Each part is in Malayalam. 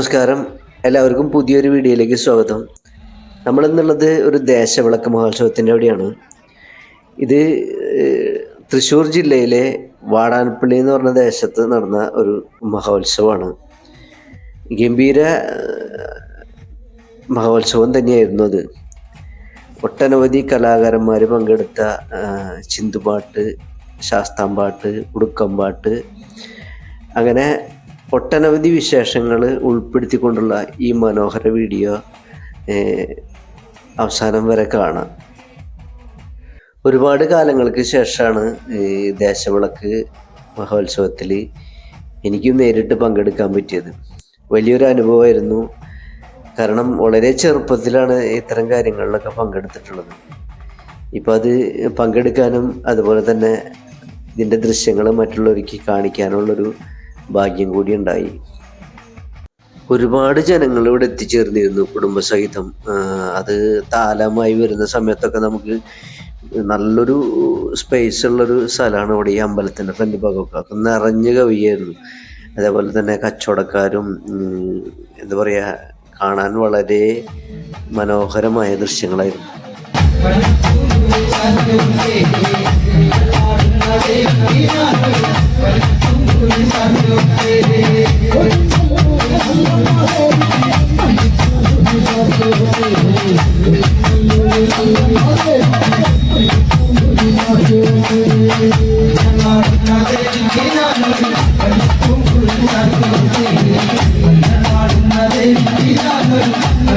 നമസ്കാരം. എല്ലാവർക്കും പുതിയൊരു വീഡിയോയിലേക്ക് സ്വാഗതം. നമ്മളെന്നുള്ളത് ഒരു ദേശവിളക്ക് മഹോത്സവത്തിന്റെ അവിടെയാണ്. ഇത് തൃശ്ശൂർ ജില്ലയിലെ വാടാൻപള്ളി എന്ന് പറഞ്ഞ ദേശത്ത് നടന്ന ഒരു മഹോത്സവമാണ്. ഗംഭീര മഹോത്സവം തന്നെയായിരുന്നു അത്. ഒട്ടനവധി കലാകാരന്മാർ പങ്കെടുത്ത ചിന്തുപാട്ട് ശാസ്താംപാട്ട് ഉടുക്കമ്പാട്ട് അങ്ങനെ ഒട്ടനവധി വിശേഷങ്ങൾ ഉൾപ്പെടുത്തിക്കൊണ്ടുള്ള ഈ മനോഹര വീഡിയോ അവസാനം വരെ കാണാം. ഒരുപാട് കാലങ്ങൾക്ക് ശേഷമാണ് ഈ ദേശവിളക്ക് മഹോത്സവത്തിൽ എനിക്കും നേരിട്ട് പങ്കെടുക്കാൻ പറ്റിയത്. വലിയൊരു അനുഭവമായിരുന്നു. കാരണം വളരെ ചെറുപ്പത്തിലാണ് ഇത്തരം കാര്യങ്ങളിലൊക്കെ പങ്കെടുത്തിട്ടുള്ളത്. ഇപ്പം അത് പങ്കെടുക്കാനും അതുപോലെ തന്നെ ഇതിന്റെ ദൃശ്യങ്ങൾ മറ്റുള്ളവർക്ക് കാണിക്കാനുള്ളൊരു ഭാഗ്യം കൂടി ഉണ്ടായി. ഒരുപാട് ജനങ്ങൾ ഇവിടെ എത്തിച്ചേർന്നിരുന്നു കുടുംബസഹിതം. അത് താലമായി വരുന്ന സമയത്തൊക്കെ നമുക്ക് നല്ലൊരു സ്പേസ് ഉള്ളൊരു സ്ഥലമാണ് ഇവിടെ ഈ അമ്പലത്തിന്റെ ഫ്രണ്ട് ഭാഗമൊക്കെ. അത് നിറഞ്ഞു കവിയായിരുന്നു. അതേപോലെ തന്നെ കച്ചവടക്കാരും എന്താ പറയുക കാണാൻ വളരെ മനോഹരമായ ദൃശ്യങ്ങളായിരുന്നു.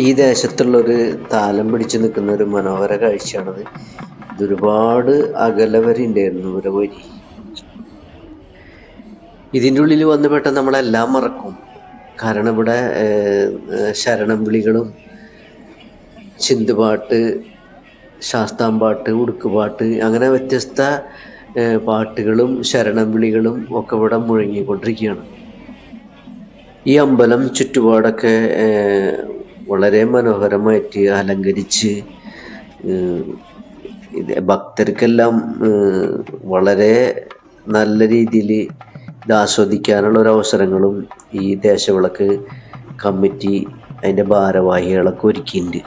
ഈ ദേശത്തുള്ളൊരു താലം പിടിച്ചു നിൽക്കുന്ന ഒരു മനോഹര കാഴ്ചയാണത്. ഇതൊരുപാട് അകലവരുണ്ടായിരുന്നു വരെ വരി. ഇതിന്റെ ഉള്ളിൽ വന്നു പെട്ടെന്ന് നമ്മളെല്ലാം മറക്കും. കാരണം ഇവിടെ ശരണം വിളികളും ചിന്തുപാട്ട് ശാസ്താംപാട്ട് ഉടുക്കുപാട്ട് അങ്ങനെ വ്യത്യസ്ത പാട്ടുകളും ശരണം വിളികളും ഒക്കെ ഇവിടെ മുഴങ്ങിക്കൊണ്ടിരിക്കുകയാണ്. ഈ അമ്പലം ചുറ്റുപാടൊക്കെ വളരെ മനോഹരമായിട്ട് അലങ്കരിച്ച് ഭക്തർക്കെല്ലാം വളരെ നല്ല രീതിയിൽ ഇത് ആസ്വദിക്കാനുള്ള അവസരങ്ങളും ഈ ദേശവിളക്ക് കമ്മിറ്റി അതിന്റെ ഭാരവാഹികളൊക്കെ ഒരുക്കിയിട്ടുണ്ട്.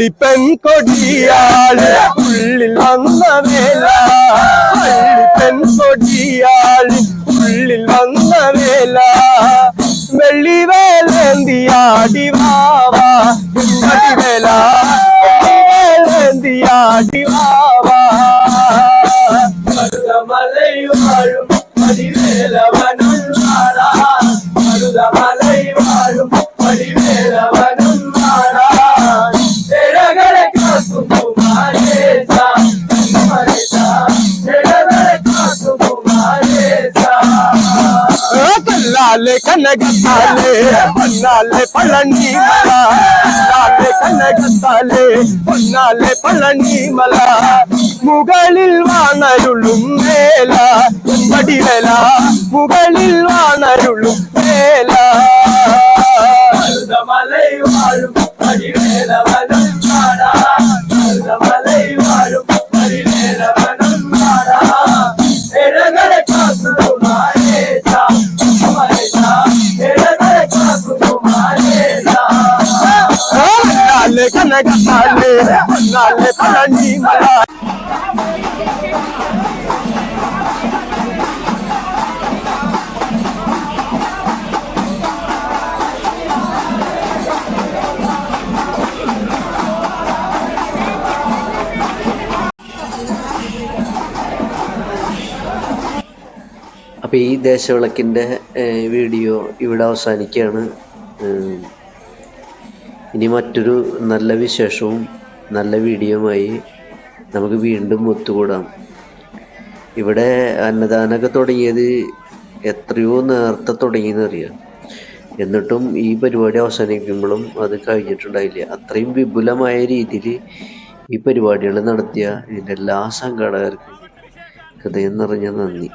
പള്ളിപ്പെൺ കൊടിയാൾ ഉള്ളിൽ വന്ന വേല. പള്ളിപ്പെൺ കൊടിയാൾ ഉള്ളിൽ വന്ന വേല. വെള്ളി വേലേന്തിയാടി വാവാ വേല. കല്ലാലെ കനകത്താലെ പൊന്നാലെ പളനി മല കല്ലാലെ കനകത്താലെ പൊന്നാലെ പളനി മല മുകളിൽ വാണരുളും മേല വടിവേല. മുകളിൽ വാണരുളും വേല മലയുമാഴും വടിവേലവനും നാടാ മല അപ്പോൾ ഈ ദേശവിളക്കിന്റെ വീഡിയോ ഇവിടെ അവസാനിക്കുകയാണ്. ഇനി മറ്റൊരു നല്ല വിശേഷവും നല്ല വീഡിയോയുമായി നമുക്ക് വീണ്ടും ഒത്തുകൂടാം. ഇവിടെ അന്നദാനമൊക്കെ തുടങ്ങിയത് എത്രയോ നേരത്തെ തുടങ്ങിയെന്നറിയാം? എന്നിട്ടും ഈ പരിപാടി അവസാനിക്കുമ്പോഴും അത് കഴിഞ്ഞിട്ടുണ്ടായില്ല. അത്രയും വിപുലമായ രീതിയിൽ ഈ പരിപാടികൾ നടത്തിയ ഇതിന്റെ എല്ലാ സംഘാടകർക്കും ഹൃദയം നിറഞ്ഞ നന്ദി.